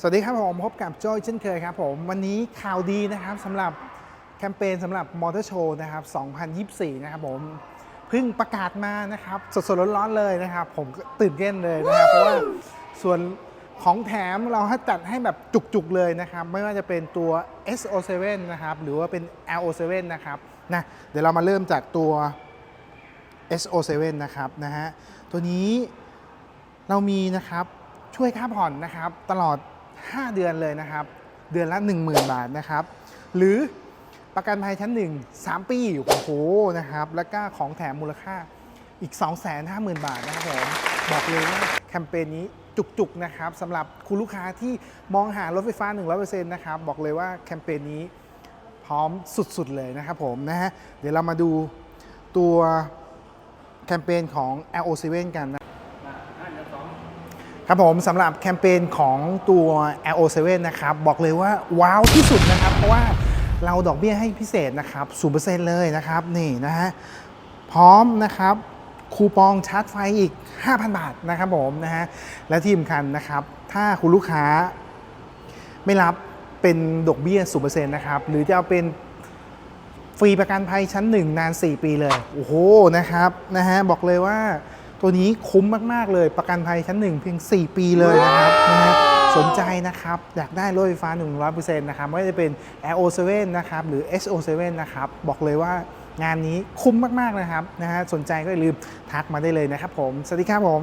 สวัสดีครับผมพบกับโจ้เช่นเคยครับผม วันนี้ข่าวดีนะครับสำหรับแคมเปญสำหรับมอเตอร์โชว์นะครับ 2024 นะครับผมเพิ่งประกาศมานะครับ สดๆร้อนๆเลยนะครับ ผมก็ตื่นเต้นเลยนะครับ เพราะว่าส่วนของแถมเราให้จัดให้แบบจุกๆเลยนะครับ ไม่ว่าจะเป็นตัว SO7 นะครับ หรือว่าเป็น LO7 นะครับนะเดี๋ยวเรามาเริ่มจากตัว SO7 นะครับนะฮะตัวนี้เรามีนะครับช่วยค่าผ่อนนะครับตลอด 5 เดือนเลยนะครับ เดือนละ 10,000 บาทนะครับ หรือประกันภัยชั้น 1 3 ปีโอ้โหนะครับ แล้วก็ของแถมมูลค่าอีก 250,000 บาทนะครับผมบอกเลยว่าแคมเปญนี้จุกๆนะครับสำหรับคุณลูกค้าที่มองหารถไฟฟ้า 100%นะครับ บอกเลยว่าแคมเปญนี้พร้อมสุดๆเลยนะครับผมนะฮะเดี๋ยวเรามาดูตัวแคมเปญของ LO7 กันนะ ครับผมสำหรับแคมเปญของตัว LO7 นะครับ บอกเลยว่าว้าวที่สุดนะครับ เพราะว่าเราดอกเบี้ยให้พิเศษนะครับ0%เลยนะครับ นี่นะฮะ พร้อมนะครับคูปองชาร์จไฟอีก 5,000 บาทนะครับผมนะฮะ และที่สำคัญนะครับ ถ้าคุณลูกค้าไม่รับเป็นดอกเบี้ย0%นะครับ หรือจะเอาเป็นฟรีประกันภัยชั้น 1 นาน 4 ปีเลย โอ้โหนะครับนะฮะบอกเลยว่า ตัวนี้คุ้มมากๆเลย ประกันภัยชั้น1เพียง 4 ปีเลยนะครับนะฮะสนใจนะครับ อยากได้รถไฟฟ้า 100%นะครับไม่ว่าจะเป็น LO7 นะครับ หรือ SO7 นะครับ บอกเลยว่างานนี้คุ้มมากๆนะครับนะฮะสนใจก็อย่าลืมทักมาได้เลยนะครับผม สวัสดีครับผม